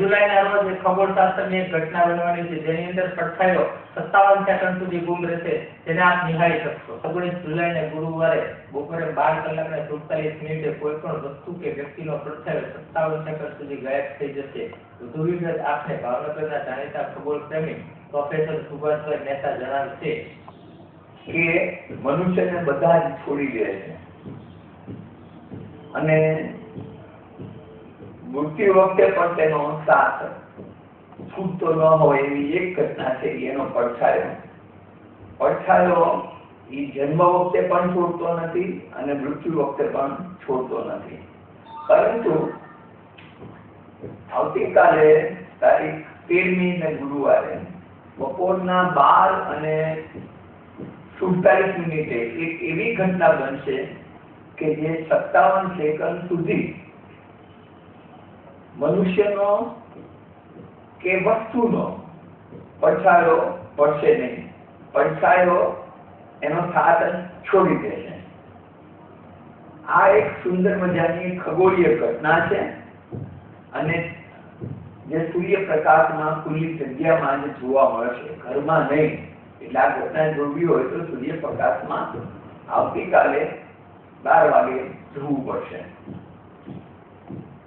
જુલાઈના રોજ ખગોળશાસ્ત્રની એક ઘટના બનવાની છે, જેની અંદર પડછાયો સત્તાવન સેકન્ડ સુધી ગુમ રહેશે, જેને આપ નિહાળી શકશો. ઓગણીસ જુલાઈને ગુરુવારે બપોરે બાર કલાકને સુડતાલીસ મિનિટે કોઈ પણ વસ્તુ કે વ્યક્તિનો પડછાયો સત્તાવન સેકન્ડ સુધી ગાયબ થઈ જશે. વધુ વિગત આપને ભાવનગરના જાણીતા ખગોળ પ્રેમી પ્રોફેસર સુભાષભાઈ મહેતા જણાવશે કે મનુષ્યને બધા જ છોડી દે છે. અને મૃત્યુ વખતે પણ તેનો સાથ છૂટતો ન હોય એવી એક ઘટના છે એનો પડછાયો. પડછાયો એ જન્મ વખતે પણ છોડતો નથી અને મૃત્યુ વખતે પણ છોડતો નથી. પરંતુ આવતીકાલે તારીખ તેરમી ને ગુરુવારે બપોરના બાર અને સુડતાલીસ મિનિટે એક એવી ઘટના બનશે કે જે સત્તાવન સેકન્ડ સુધી મનુષ્યનો કે વસ્તુનો પડછાયો પડશે નહીં. પડછાયો એનો સાથ છોડી દેશે આ એક સુંદર મજાની ખગોળીય ઘટના છે અને જે સૂર્યપ્રકાશમાં ખુલ્લી જગ્યામાં જ જોવા મળશે ઘરમાં નહીં. એટલે આ ઘટના જોવી હોય તો સૂર્યપ્રકાશમાં આવતીકાલે બાર વાગે જોવું પડશે.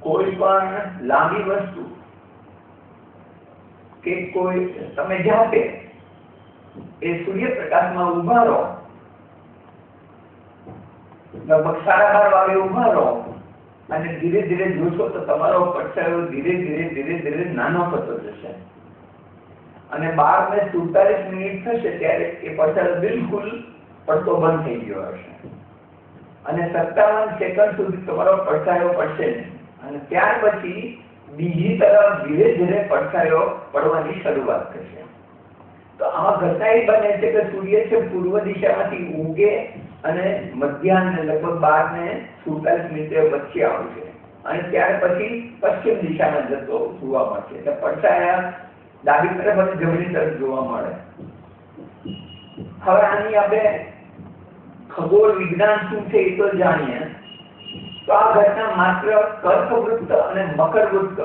કોઈ પણ લાંબી વસ્તુ કે કોઈ તમે જાતે એ સૂર્યપ્રકાશમાં ઊભા રહો લગભગ સાડા બાર વાગે ઊભા રહો અને ધીરે ધીરે જોશો તો તમારો પડછાયો ધીરે ધીરે ધીરે ધીરે નાનો થતો જશે. અને બાર ને સુડતાલીસ મિનિટ થશે ત્યારે એ પડછાયો બિલકુલ પડતો બંધ થઈ ગયો હશે. અને સત્તાવન સેકન્ડ સુધી તમારો પડછાયો પડશે નહીં અને ત્યાર પછી બીજી તરફ ધીરે ધીરે પડછાયો પડવાની શરૂઆત થશે તો આમાં ઘટના એ બને છે કે સૂર્ય છે પૂર્વ દિશામાંથી ઉગે અને મધ્યાહન લગભગ બાર ને સુડતાલીસ મિનિટે વચ્ચે આવશે અને ત્યાર પછી પશ્ચિમ દિશામાં જતો જોવા મળશે એટલે પડછાયા ડાબી તરફ અને જમણી તરફ જોવા મળે. હવે આની આપણે ખગોળ વિજ્ઞાન શું છે એ તો જાણીએ. તો આ ઘટના માત્ર કર્કવૃત્ત અને મકરવૃત્ત,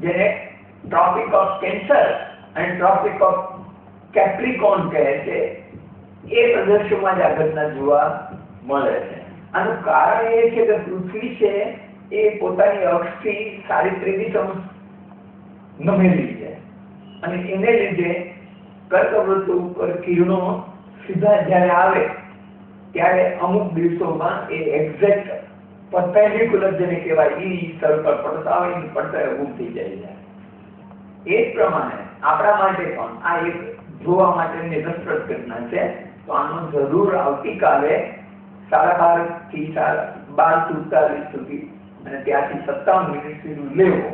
જેને ટ્રોપિક ઓફ કેન્સર અને ટ્રોપિક ઓફ કેપ્રિકોન કહે છે, એ પ્રદેશોમાં જ આ ઘટના જોવા મળે છે. આનું કારણ એ છે કે પૃથ્વી છે, એ પોતાની અક્ષથી અંશ નમેલી છે. અને એને લીધે કર્કવૃત્ત ઉપર કિરણો સીધા જ્યારે આવે, ત્યારે અમુક દિવસોમાં એ એક્ઝેક્ટ પરપેન્ડિક્યુલર જેને કહેવાય એ સ્તર પર પડતા હોય ને પડતા ગુમ થઈ જાય છે. એ જ પ્રમાણે આપણા માટે પણ આ એક જોવા માટેની રસપ્રદ ઘટના છે. તો આનો જરૂર આવતીકાલે સાડા બારથી સાડા બાર સુડતાલીસ સુધી અને ત્યાંથી સત્તાવન મિનિટ સુધી લેવો.